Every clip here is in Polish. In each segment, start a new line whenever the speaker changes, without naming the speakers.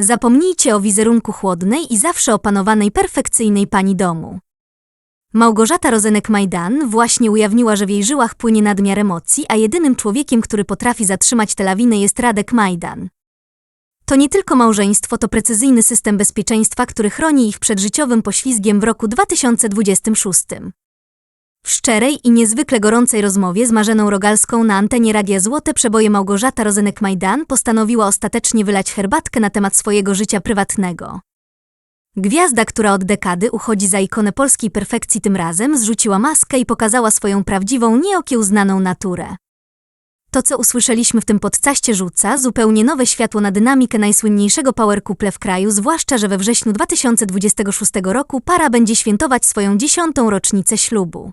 Zapomnijcie o wizerunku chłodnej i zawsze opanowanej perfekcyjnej pani domu. Małgorzata Rozenek-Majdan właśnie ujawniła, że w jej żyłach płynie nadmiar emocji, a jedynym człowiekiem, który potrafi zatrzymać tę lawinę jest Radek Majdan. To nie tylko małżeństwo, to precyzyjny system bezpieczeństwa, który chroni ich przed życiowym poślizgiem w roku 2026. W szczerej i niezwykle gorącej rozmowie z Marzeną Rogalską na antenie Radia Złote przeboje Małgorzata Rozenek-Majdan postanowiła ostatecznie wylać herbatkę na temat swojego życia prywatnego. Gwiazda, która od dekady uchodzi za ikonę polskiej perfekcji tym razem, zrzuciła maskę i pokazała swoją prawdziwą, nieokiełznaną naturę. To, co usłyszeliśmy w tym podcaście rzuca zupełnie nowe światło na dynamikę najsłynniejszego power couple w kraju, zwłaszcza, że we wrześniu 2026 roku para będzie świętować swoją dziesiątą rocznicę ślubu.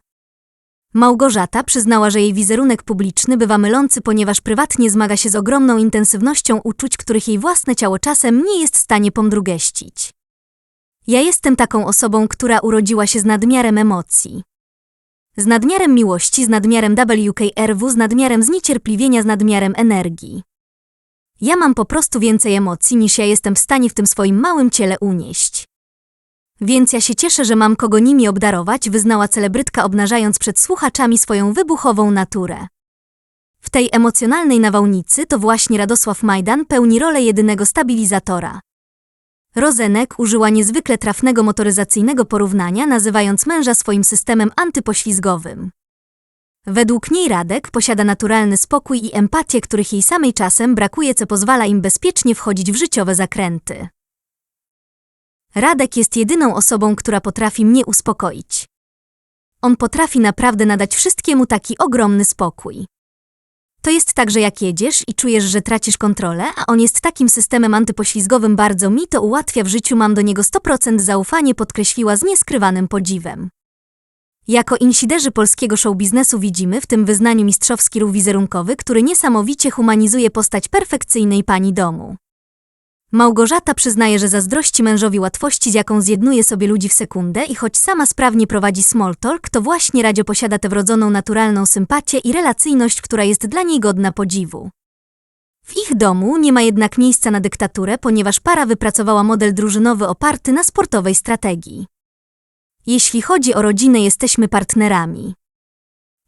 Małgorzata przyznała, że jej wizerunek publiczny bywa mylący, ponieważ prywatnie zmaga się z ogromną intensywnością uczuć, których jej własne ciało czasem nie jest w stanie pomdrugeścić. Ja jestem taką osobą, która urodziła się z nadmiarem emocji. Z nadmiarem miłości, z nadmiarem WKRW, z nadmiarem zniecierpliwienia, z nadmiarem energii. Ja mam po prostu więcej emocji, niż ja jestem w stanie w tym swoim małym ciele unieść. Więc ja się cieszę, że mam kogo nimi obdarować, wyznała celebrytka, obnażając przed słuchaczami swoją wybuchową naturę. W tej emocjonalnej nawałnicy to właśnie Radosław Majdan pełni rolę jedynego stabilizatora. Rozenek użyła niezwykle trafnego motoryzacyjnego porównania, nazywając męża swoim systemem antypoślizgowym. Według niej Radek posiada naturalny spokój i empatię, których jej samej czasem brakuje, co pozwala im bezpiecznie wchodzić w życiowe zakręty. Radek jest jedyną osobą, która potrafi mnie uspokoić. On potrafi naprawdę nadać wszystkiemu taki ogromny spokój. To jest tak, że jak jedziesz i czujesz, że tracisz kontrolę, a on jest takim systemem antypoślizgowym bardzo mi to ułatwia w życiu, mam do niego 100% zaufanie, podkreśliła z nieskrywanym podziwem. Jako insiderzy polskiego show biznesu widzimy w tym wyznaniu mistrzowski ruch wizerunkowy, który niesamowicie humanizuje postać perfekcyjnej pani domu. Małgorzata przyznaje, że zazdrości mężowi łatwości, z jaką zjednuje sobie ludzi w sekundę i choć sama sprawnie prowadzi small talk, to właśnie Radzio posiada tę wrodzoną naturalną sympatię i relacyjność, która jest dla niej godna podziwu. W ich domu nie ma jednak miejsca na dyktaturę, ponieważ para wypracowała model drużynowy oparty na sportowej strategii. Jeśli chodzi o rodzinę, jesteśmy partnerami.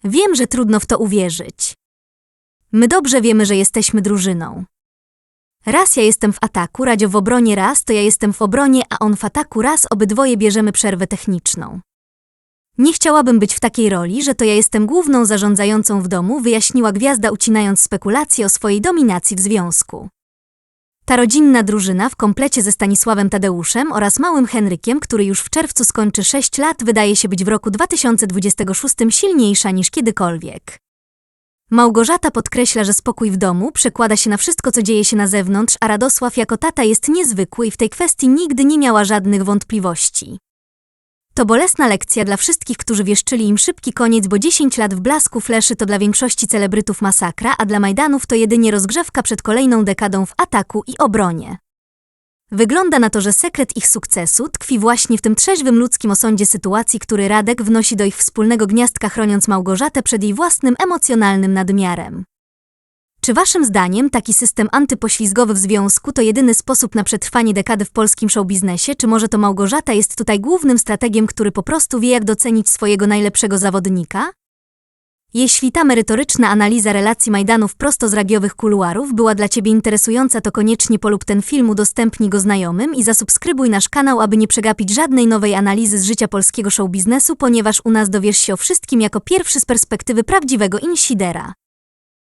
Wiem, że trudno w to uwierzyć. My dobrze wiemy, że jesteśmy drużyną. Raz ja jestem w ataku, Radzio w obronie raz, to ja jestem w obronie, a on w ataku raz, obydwoje bierzemy przerwę techniczną. Nie chciałabym być w takiej roli, że to ja jestem główną zarządzającą w domu, wyjaśniła gwiazda ucinając spekulacje o swojej dominacji w związku. Ta rodzinna drużyna w komplecie ze Stanisławem Tadeuszem oraz małym Henrykiem, który już w czerwcu skończy 6 lat, wydaje się być w roku 2026 silniejsza niż kiedykolwiek. Małgorzata podkreśla, że spokój w domu przekłada się na wszystko, co dzieje się na zewnątrz, a Radosław jako tata jest niezwykły i w tej kwestii nigdy nie miała żadnych wątpliwości. To bolesna lekcja dla wszystkich, którzy wieszczyli im szybki koniec, bo 10 lat w blasku fleszy to dla większości celebrytów masakra, a dla Majdanów to jedynie rozgrzewka przed kolejną dekadą w ataku i obronie. Wygląda na to, że sekret ich sukcesu tkwi właśnie w tym trzeźwym ludzkim osądzie sytuacji, który Radek wnosi do ich wspólnego gniazdka, chroniąc Małgorzatę przed jej własnym emocjonalnym nadmiarem. Czy waszym zdaniem taki system antypoślizgowy w związku to jedyny sposób na przetrwanie dekady w polskim showbiznesie, czy może to Małgorzata jest tutaj głównym strategiem, który po prostu wie jak docenić swojego najlepszego zawodnika? Jeśli ta merytoryczna analiza relacji Majdanów prosto z radiowych kuluarów była dla Ciebie interesująca, to koniecznie polub ten film, udostępnij go znajomym i zasubskrybuj nasz kanał, aby nie przegapić żadnej nowej analizy z życia polskiego showbiznesu, ponieważ u nas dowiesz się o wszystkim jako pierwszy z perspektywy prawdziwego insidera.